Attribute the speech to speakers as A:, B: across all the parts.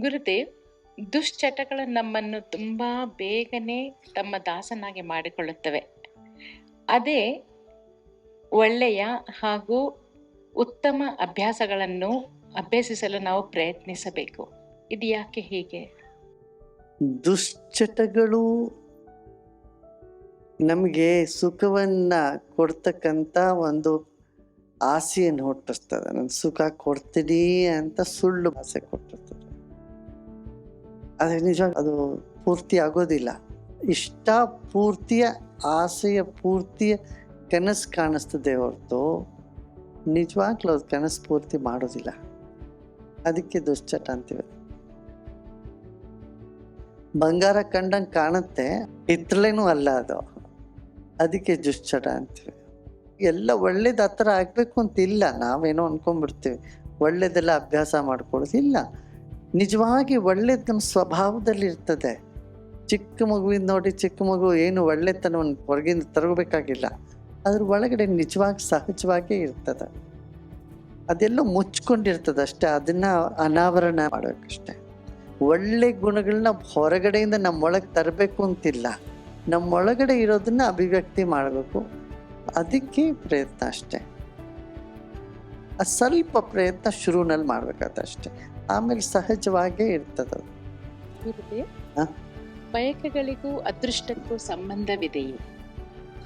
A: ಗುರುದೇವ್ ದುಶ್ಚಟಗಳು ನಮ್ಮನ್ನು ತುಂಬಾ ಬೇಗನೆ ತಮ್ಮ ದಾಸನಾಗಿ ಮಾಡಿಕೊಳ್ಳುತ್ತವೆ. ಅದೇ ಒಳ್ಳೆಯ ಹಾಗೂ ಉತ್ತಮ ಅಭ್ಯಾಸಗಳನ್ನು ಅಭ್ಯಸಿಸಲು ನಾವು ಪ್ರಯತ್ನಿಸಬೇಕು. ಇದು ಯಾಕೆ ಹೀಗೆ?
B: ದುಶ್ಚಟಗಳು ನಮಗೆ ಸುಖವನ್ನ ಕೊಡ್ತಕ್ಕಂಥ ಒಂದು ಆಸೆಯನ್ನು ಹುಟ್ಟಿಸ್ತದೆ. ನಾನು ಸುಖ ಕೊಡ್ತೀನಿ ಅಂತ ಸುಳ್ಳು ಆಸೆ ಕೊಟ್ಟಿರ್ತದೆ ಆದರೆ ನಿಜ, ಅದು ಪೂರ್ತಿ ಆಗೋದಿಲ್ಲ. ಇಷ್ಟ ಪೂರ್ತಿಯ ಆಸೆಯ ಪೂರ್ತಿಯ ಕನಸು ಕಾಣಿಸ್ತದೆ ಹೊರತು ನಿಜವಾಗ್ಲೂ ಅದು ಕನಸು ಪೂರ್ತಿ ಮಾಡೋದಿಲ್ಲ. ಅದಕ್ಕೆ ದುಶ್ಚಟ ಅಂತೀವಿ. ಬಂಗಾರ ಕಂಡಂಗೆ ಕಾಣುತ್ತೆ ಹಿತ್ತಲೇನೂ ಅಲ್ಲ ಅದು. ಅದಕ್ಕೆ ದುಶ್ಚಟ ಅಂತೀವಿ. ಎಲ್ಲ ಒಳ್ಳೇದು ಆ ಥರ ಆಗಬೇಕು ಅಂತ ಇಲ್ಲ. ನಾವೇನೋ ಅನ್ಕೊಂಡ್ಬಿಡ್ತೀವಿ. ಒಳ್ಳೇದೆಲ್ಲ ಅಭ್ಯಾಸ ಮಾಡ್ಕೊಳ್ಳೋದು ಇಲ್ಲ. ನಿಜವಾಗಿ ಒಳ್ಳೇದು ನಮ್ಮ ಸ್ವಭಾವದಲ್ಲಿ ಇರ್ತದೆ. ಚಿಕ್ಕ ಮಗುವಿನ ನೋಡಿ ಚಿಕ್ಕ ಮಗು ಏನು ಒಳ್ಳೆತನವನ್ನು ಹೊರಗಿಂದ ತರಬೇಕಾಗಿಲ್ಲ. ಅದ್ರ ಒಳಗಡೆ ನಿಜವಾಗಿ ಸಹಜವಾಗೇ ಇರ್ತದೆ. ಅದೆಲ್ಲೋ ಮುಚ್ಕೊಂಡಿರ್ತದೆ ಅಷ್ಟೇ, ಅದನ್ನ ಅನಾವರಣ ಮಾಡಬೇಕಷ್ಟೆ ಒಳ್ಳೆ ಗುಣಗಳನ್ನ ಹೊರಗಡೆಯಿಂದ ನಮ್ಮೊಳಗೆ ತರಬೇಕು ಅಂತಿಲ್ಲ. ನಮ್ಮೊಳಗಡೆ ಇರೋದನ್ನ ಅಭಿವ್ಯಕ್ತಿ ಮಾಡಬೇಕು. ಅದಕ್ಕೆ ಪ್ರಯತ್ನ ಅಷ್ಟೆ. ಸ್ವಲ್ಪ ಪ್ರಯತ್ನ ಶುರುನಲ್ಲಿ ಮಾಡ್ಬೇಕಾಗತ್ತೆ ಅಷ್ಟೆ. ಆಮೇಲೆ ಸಹಜವಾಗೇ ಇರ್ತದೆ ಅದು.
A: ಗುರುದೇವ್
B: ಹ?
A: ಬಯಕೆಗಳಿಗೂ ಅದೃಷ್ಟಕ್ಕೂ ಸಂಬಂಧವಿದೆಯೇ?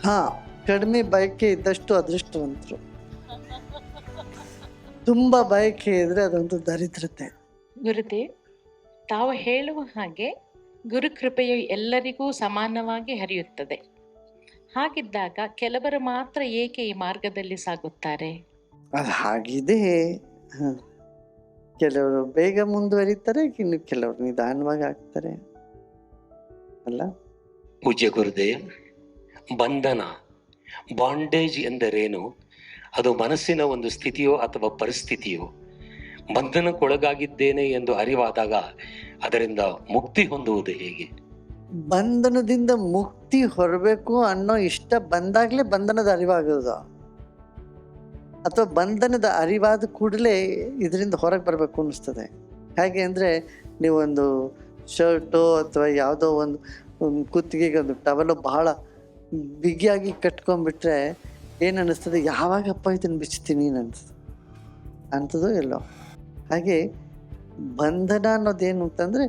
B: ಹಾ ಕಡಿಮೆ ಬಯಕೆ ಇದ್ದಷ್ಟು ಅದೃಷ್ಟವಂತರು. ತುಂಬಾ ಬಯಕೆ ಇದ್ರೆ ಅದೊಂದು ದರಿದ್ರತೆ.
A: ಗುರುದೇ ತಾವು ಹೇಳುವ ಹಾಗೆ ಗುರುಕೃಪೆಯು ಎಲ್ಲರಿಗೂ ಸಮಾನವಾಗಿ ಹರಿಯುತ್ತದೆ. ಹಾಗಿದ್ದಾಗ ಕೆಲವರು ಮಾತ್ರ ಏಕೆ ಈ ಮಾರ್ಗದಲ್ಲಿ ಸಾಗುತ್ತಾರೆ?
B: ಅದು ಹಾಗಿದೆ ಕೆಲವರು ಬೇಗ ಮುಂದುವರಿತಾರೆ ಇನ್ನು ಕೆಲವರು ನಿಧಾನವಾಗಿ ಆಗ್ತಾರೆ. ಅಲ್ಲ?
C: ಪೂಜ್ಯ ಗುರುದೇ ಬಂಧನ ಬಾಂಡೇಜ್ ಎಂದರೇನು? ಅದು ಮನಸ್ಸಿನ ಒಂದು ಸ್ಥಿತಿಯೋ ಅಥವಾ ಪರಿಸ್ಥಿತಿಯೋ? ಬಂಧನಕ್ಕೊಳಗಾಗಿದ್ದೇನೆ ಎಂದು ಅರಿವಾದಾಗ ಅದರಿಂದ ಮುಕ್ತಿ ಹೊಂದುವುದು ಹೇಗೆ?
B: ಬಂಧನದಿಂದ ಮುಕ್ತಿ ಹೊರಬೇಕು ಅನ್ನೋ ಇಷ್ಟ ಬಂದಾಗಲೇ ಬಂಧನದ ಅರಿವಾಗೋದು. ಅಥವಾ ಬಂಧನದ ಅರಿವಾದ ಕೂಡಲೇ ಇದರಿಂದ ಹೊರಗೆ ಬರಬೇಕು ಅನ್ನಿಸ್ತದೆ. ಹೇಗೆ ಅಂದರೆ ನೀವೊಂದು ಶರ್ಟು ಅಥವಾ ಯಾವುದೋ ಒಂದು ಕುತ್ತಿಗೆಗೆ ಒಂದು ಟವಲು ಬಹಳ ಬಿಗಿಯಾಗಿ ಕಟ್ಕೊಂಡ್ಬಿಟ್ರೆ ಏನು ಅನ್ನಿಸ್ತದೆ? ಯಾವಾಗಪ್ಪ ಇದನ್ನು ಬಿಚ್ಚುತ್ತೀನಿ ಅನ್ಸ್ತದೆ ಅಂಥದ್ದು ಎಲ್ಲೋ ಹಾಗೆ ಬಂಧನ ಅನ್ನೋದೇನು ಅಂತಂದರೆ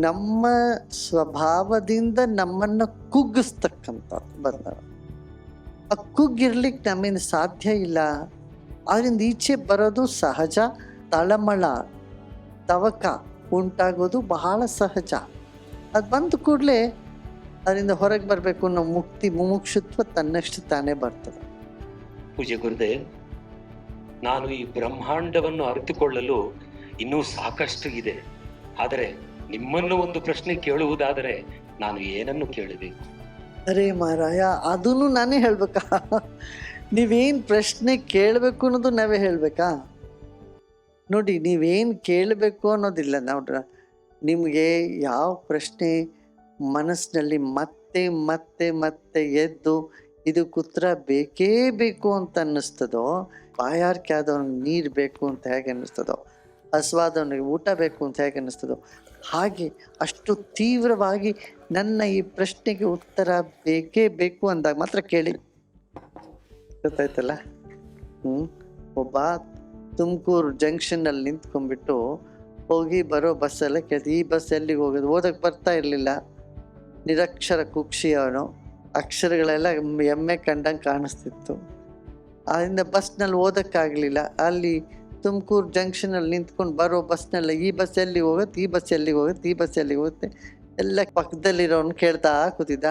B: ನಮ್ಮ ಸ್ವಭಾವದಿಂದ ನಮ್ಮನ್ನು ಕುಗ್ಗಿಸ್ತಕ್ಕಂಥ ಬಂಧನ. ಆ ಕುಗ್ಗಿರ್ಲಿಕ್ಕೆ ನಮ್ಮಿಂದ ಸಾಧ್ಯ ಇಲ್ಲ ಅದರಿಂದ ಈಚೆ ಬರೋದು ಸಹಜ ತಳಮಳ ತವಕ ಉಂಟಾಗೋದು ಬಹಳ ಸಹಜ. ಅದು ಬಂದ ಕೂಡಲೇ ಅದರಿಂದ ಹೊರಗೆ ಬರಬೇಕು ಅನ್ನೋ ಮುಕ್ತಿ ಮುಮುಕ್ಷುತ್ವ ತನ್ನಷ್ಟು ತಾನೇ ಬರ್ತದೆ.
C: ಪೂಜೆ ಗುರುದೇ ನಾನು ಈ ಬ್ರಹ್ಮಾಂಡವನ್ನು ಅರಿತುಕೊಳ್ಳಲು ಇನ್ನೂ ಸಾಕಷ್ಟು ಇದೆ. ಆದರೆ ನಿಮ್ಮನ್ನು ಒಂದು ಪ್ರಶ್ನೆ ಕೇಳುವುದಾದರೆ ನಾನು ಏನನ್ನು ಕೇಳಬೇಕು?
B: ಅರೇ ಮಾರಾಯ ಅದನ್ನು ನಾನೇ ಹೇಳ್ಬೇಕಾ? ನೀವೇನು ಪ್ರಶ್ನೆ ಕೇಳಬೇಕು ಅನ್ನೋದು ನಾವೇ ಹೇಳಬೇಕಾ? ನೋಡಿ, ನೀವೇನು ಕೇಳಬೇಕು ಅನ್ನೋದಿಲ್ಲ ನೋಡ್ರ ನಿಮಗೆ ಯಾವ ಪ್ರಶ್ನೆ ಮನಸ್ಸಿನಲ್ಲಿ ಮತ್ತೆ ಮತ್ತೆ ಮತ್ತೆ ಎದ್ದು ಇದಕ್ಕೆ ಉತ್ತರ ಬೇಕೇ ಬೇಕು ಅಂತ ಅನ್ನಿಸ್ತದೋ, ಬಾಯಾರಿಕೆ ಆದವನಿಗೆ ನೀರು ಬೇಕು ಅಂತ ಹೇಗೆ ಅನ್ನಿಸ್ತದೋ, ಹಸುವಾದವನಿಗೆ ಊಟ ಬೇಕು ಅಂತ ಹೇಗೆ ಅನ್ನಿಸ್ತದೋ, ಹಾಗೆ ಅಷ್ಟು ತೀವ್ರವಾಗಿ ನನ್ನ ಈ ಪ್ರಶ್ನೆಗೆ ಉತ್ತರ ಬೇಕೇ ಬೇಕು ಅಂದಾಗ ಮಾತ್ರ ಕೇಳಿ. ಗೊತ್ತಾಯ್ತಲ್ಲ? ಹ್ಞೂ ಒಬ್ಬ ತುಮಕೂರು ಜಂಕ್ಷನ್ನಲ್ಲಿ ನಿಂತ್ಕೊಂಡ್ಬಿಟ್ಟು ಹೋಗಿ ಬರೋ ಬಸ್ಸೆಲ್ಲ ಕೇಳ್ತಿ, ಈ ಬಸ್ ಎಲ್ಲಿಗೆ ಹೋಗೋದು? ಓದಕ್ಕೆ ಬರ್ತಾ ಇರಲಿಲ್ಲ. ನಿರಕ್ಷರ ಕುಕ್ಷಿ ಅವನು. ಅಕ್ಷರಗಳೆಲ್ಲ ಎಮ್ಮೆ ಕಂಡಂಗೆ ಕಾಣಿಸ್ತಿತ್ತು. ಅದರಿಂದ ಬಸ್ನಲ್ಲಿ ಓದಕ್ಕಾಗಲಿಲ್ಲ. ಅಲ್ಲಿ ತುಮಕೂರು ಜಂಕ್ಷನಲ್ಲಿ ನಿಂತ್ಕೊಂಡು ಬರೋ ಬಸ್ನೆಲ್ಲ, ಈ ಬಸ್ ಎಲ್ಲಿಗೆ ಹೋಗುತ್ತೆ? ಈ ಬಸ್ ಎಲ್ಲಿಗೆ ಹೋಗುತ್ತೆ? ಈ ಬಸ್ ಎಲ್ಲಿಗೆ ಹೋಗುತ್ತೆ? ಎಲ್ಲ ಪಕ್ಕದಲ್ಲಿರೋನು ಕೇಳ್ತಾ ಕೂತಿದ್ದ.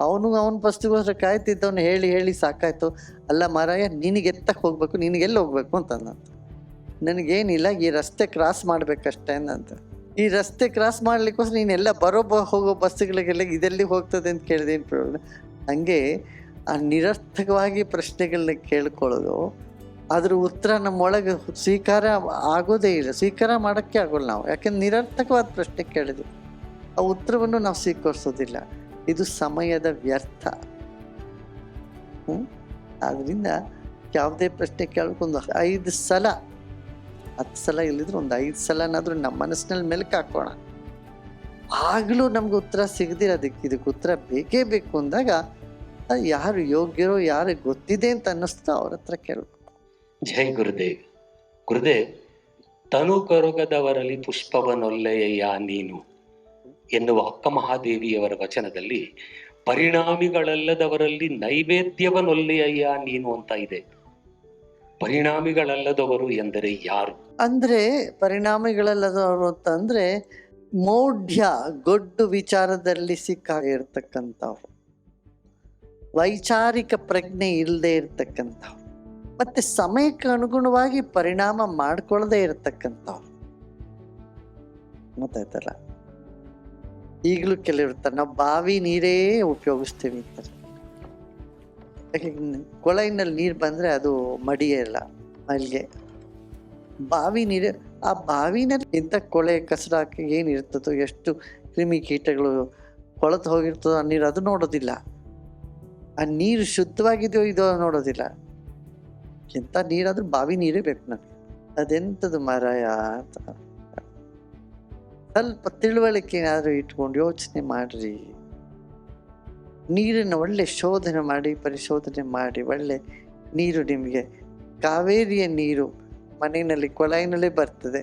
B: ಅವನು ಅವನ ಬಸ್ಸಿಗೋಸ್ಕರ ಕಾಯ್ತಿದ್ದವನು ಹೇಳಿ ಹೇಳಿ ಸಾಕಾಯ್ತು. ಅಲ್ಲ ಮಾರಾಯ, ನಿನಗೆ ಎತ್ತಕ್ಕೆ ಹೋಗ್ಬೇಕು, ನಿನಗೆ ಎಲ್ಲಿ ಹೋಗ್ಬೇಕು ಅಂತ ಅಂದಂತ ನನಗೇನಿಲ್ಲ, ಈ ರಸ್ತೆ ಕ್ರಾಸ್ ಮಾಡ್ಬೇಕಷ್ಟೇ ಅಂತ ಈ ರಸ್ತೆ ಕ್ರಾಸ್ ಮಾಡ್ಲಿಕ್ಕೋಸ್ಕರ ನೀನೆಲ್ಲ ಬರೋ ಬ ಹೋಗೋ ಬಸ್ಸುಗಳಿಗೆಲ್ಲ ಇದೆಲ್ಲಿ ಹೋಗ್ತದೆ ಅಂತ ಕೇಳಿದೆ, ಏನು ಪ್ರಾಬ್ಲಮ್ ಹಂಗೆ ಆ ನಿರರ್ಥಕವಾಗಿ ಪ್ರಶ್ನೆಗಳನ್ನ ಕೇಳ್ಕೊಳ್ಳೋದು, ಅದ್ರ ಉತ್ತರ ನಮ್ಮೊಳಗೆ ಸ್ವೀಕಾರ ಆಗೋದೇ ಇಲ್ಲ. ಸ್ವೀಕಾರ ಮಾಡೋಕ್ಕೆ ಆಗೋಲ್ಲ ನಾವು. ಯಾಕೆಂದ್ರೆ ನಿರರ್ಥಕವಾದ ಪ್ರಶ್ನೆ ಕೇಳಿದ್ವಿ. ಆ ಉತ್ತರವನ್ನು ನಾವು ಸ್ವೀಕರಿಸೋದಿಲ್ಲ. ಇದು ಸಮಯದ ವ್ಯರ್ಥ? ಆದ್ರಿಂದ ಯಾವುದೇ ಪ್ರಶ್ನೆ ಕೇಳ್ಕೊಂಡು ಐದು ಸಲ, ಹತ್ತು ಸಲ ಇಲ್ಲಿದ್ರೆ ಒಂದು ಐದು ಸಲನಾದರೂ ನಮ್ಮ ಮನಸ್ಸಿನಲ್ಲಿ ಮೆಲುಕು ಹಾಕೋಣ. ಆಗ್ಲೂ ನಮ್ಗೆ ಉತ್ತರ ಸಿಗದಿರೋದಕ್ಕೆ ಇದಕ್ಕೆ ಉತ್ತರ ಬೇಕೇ ಬೇಕು ಅಂದಾಗ ಅದು ಯಾರು ಯೋಗ್ಯರೋ, ಯಾರು ಗೊತ್ತಿದೆ ಅಂತ ಅನ್ನಿಸ್ತೋ, ಅವ್ರ ಹತ್ರ ಕೇಳಬೇಕು
C: ಜೈ ಗುರುದೇವ್. ಗುರುದೇವ್ ತನು ಕರುಗದವರಲ್ಲಿ ಪುಷ್ಪವನೊಲ್ಲೆಯ ನೀನು. ಎನ್ನುವ ಅಕ್ಕ ಮಹಾದೇವಿಯವರ ವಚನದಲ್ಲಿ, ಪರಿಣಾಮಿಗಳಲ್ಲದವರಲ್ಲಿ ನೈವೇದ್ಯವನೊಲ್ಲೆಯ ನೀನು ಅಂತ ಇದೆ. ಪರಿಣಾಮಿಗಳಲ್ಲದವರು ಎಂದರೆ ಯಾರು?
B: ಅಂದ್ರೆ ಪರಿಣಾಮಿಗಳಲ್ಲದವರು ಅಂತಂದ್ರೆ ಮೌಢ್ಯ, ಗೊಡ್ಡು ವಿಚಾರದಲ್ಲಿ ಸಿಕ್ಕಾಗಿರ್ತಕ್ಕಂಥವ್ರು ವೈಚಾರಿಕ ಪ್ರಜ್ಞೆ ಇಲ್ಲದೆ ಇರ್ತಕ್ಕಂಥವ್ರು. ಮತ್ತೆ ಸಮಯಕ್ಕೆ ಅನುಗುಣವಾಗಿ ಪರಿಣಾಮ ಮಾಡ್ಕೊಳ್ಳದೆ ಇರತಕ್ಕಂಥವ್ರು. ಗೊತ್ತಾಯ್ತಲ್ಲ? ಈಗಲೂ ಕೆಲವರು ಇರ್ತಾರೆ ನಾವು ಬಾವಿ ನೀರೇ ಉಪಯೋಗಿಸ್ತೀವಿ ಅಂತಾರೆ ಕೊಳೈನಲ್ಲಿ ನೀರು ಬಂದರೆ ಅದು ಮಡಿಯಲ್ಲ ಅಲ್ಲಿಗೆ ಬಾವಿ ನೀರು, ಆ ಬಾವಿನಲ್ಲಿ ಎಂಥ ಕೊಳೆ ಕಸರ ಹಾಕಿ ಏನು ಇರ್ತದೋ, ಎಷ್ಟು ಕ್ರಿಮಿ ಕೀಟಗಳು ಕೊಳತು ಹೋಗಿರ್ತದೋ ಆ ನೀರು, ಅದು ನೋಡೋದಿಲ್ಲ. ಆ ನೀರು ಶುದ್ಧವಾಗಿದೆಯೋ ಇದೋ ನೋಡೋದಿಲ್ಲ. ಎಂಥ ನೀರಾದರೂ ಬಾವಿ ನೀರೇ ಬೇಕು ನನಗೆ. ಅದೆಂಥದ್ದು ಮಾರಾಯ ಅಂತ. ಸ್ವಲ್ಪ ತಿಳುವಳಿಕೆ ಏನಾದರೂ ಇಟ್ಕೊಂಡು ಯೋಚನೆ ಮಾಡ್ರಿ. ನೀರನ್ನು ಒಳ್ಳೆ ಶೋಧನೆ ಮಾಡಿ, ಪರಿಶೋಧನೆ ಮಾಡಿ, ಒಳ್ಳೆ ನೀರು ನಿಮಗೆ. ಕಾವೇರಿಯ ನೀರು ಮನೆಯಲ್ಲಿ ಕೊಳಾಯಿನಲ್ಲೇ ಬರ್ತದೆ.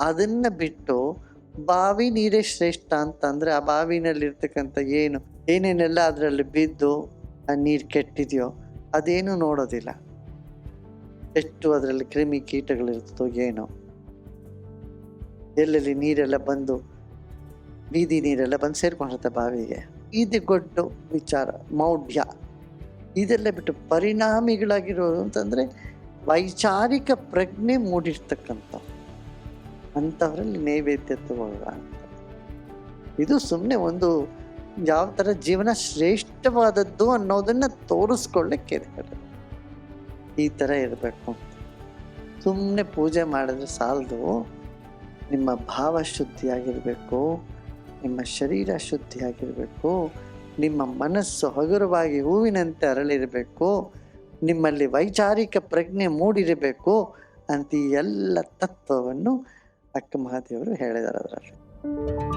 B: ಅದನ್ನು ಬಿಟ್ಟು ಬಾವಿ ನೀರೇ ಶ್ರೇಷ್ಠ ಅಂತಂದ್ರೆ ಆ ಬಾವಿನಲ್ಲಿರ್ತಕ್ಕಂಥ ಏನು, ಏನೇನೆಲ್ಲ ಅದರಲ್ಲಿ ಬಿದ್ದು ಆ ನೀರು ಕೆಟ್ಟಿದೆಯೋ ಅದೇನು ನೋಡೋದಿಲ್ಲ. ಎಷ್ಟು ಅದರಲ್ಲಿ ಕ್ರಿಮಿ ಕೀಟಗಳಿರ್ತದೋ ಏನೋ. ಎಲ್ಲೆಲ್ಲಿ ನೀರೆಲ್ಲ ಬಂದು, ಬೀದಿ ನೀರೆಲ್ಲ ಬಂದು ಸೇರ್ಕೊಂಡಿರುತ್ತೆ ಬಾವಿಗೆ. ಇದು ಗೊಡ್ಡು ವಿಚಾರ, ಮೌಢ್ಯ. ಇದೆಲ್ಲ ಬಿಟ್ಟು ಪರಿಣಾಮಿಗಳಾಗಿರೋದು ಅಂತಂದರೆ ವೈಚಾರಿಕ ಪ್ರಜ್ಞೆ ಮೂಡಿರ್ತಕ್ಕಂಥ ಅಂಥವರಲ್ಲಿ ನೈವೇದ್ಯ ತಗೊಳ್ಳ ಇದು ಸುಮ್ಮನೆ ಒಂದು ಯಾವ ಥರ ಜೀವನ ಶ್ರೇಷ್ಠವಾದದ್ದು ಅನ್ನೋದನ್ನು ತೋರಿಸ್ಕೊಳ್ಳಿಕ್ಕೆ ಈ ಥರ ಇರಬೇಕು ಸುಮ್ಮನೆ ಪೂಜೆ ಮಾಡಿದ್ರೆ ಸಾಲದು. ನಿಮ್ಮ ಭಾವ ಶುದ್ಧಿಯಾಗಿರಬೇಕು, ನಿಮ್ಮ ಶರೀರ ಶುದ್ಧಿಯಾಗಿರಬೇಕು, ನಿಮ್ಮ ಮನಸ್ಸು ಹಗುರವಾಗಿ ಹೂವಿನಂತೆ ಅರಳಿರಬೇಕು, ನಿಮ್ಮಲ್ಲಿ ವೈಚಾರಿಕ ಪ್ರಜ್ಞೆ ಮೂಡಿರಬೇಕು ಅಂತ ಈ ಎಲ್ಲ ತತ್ವವನ್ನು ಅಕ್ಕ ಮಹಾದೇವರು ಹೇಳಿದ್ದಾರೆ ಅದರಲ್ಲಿ.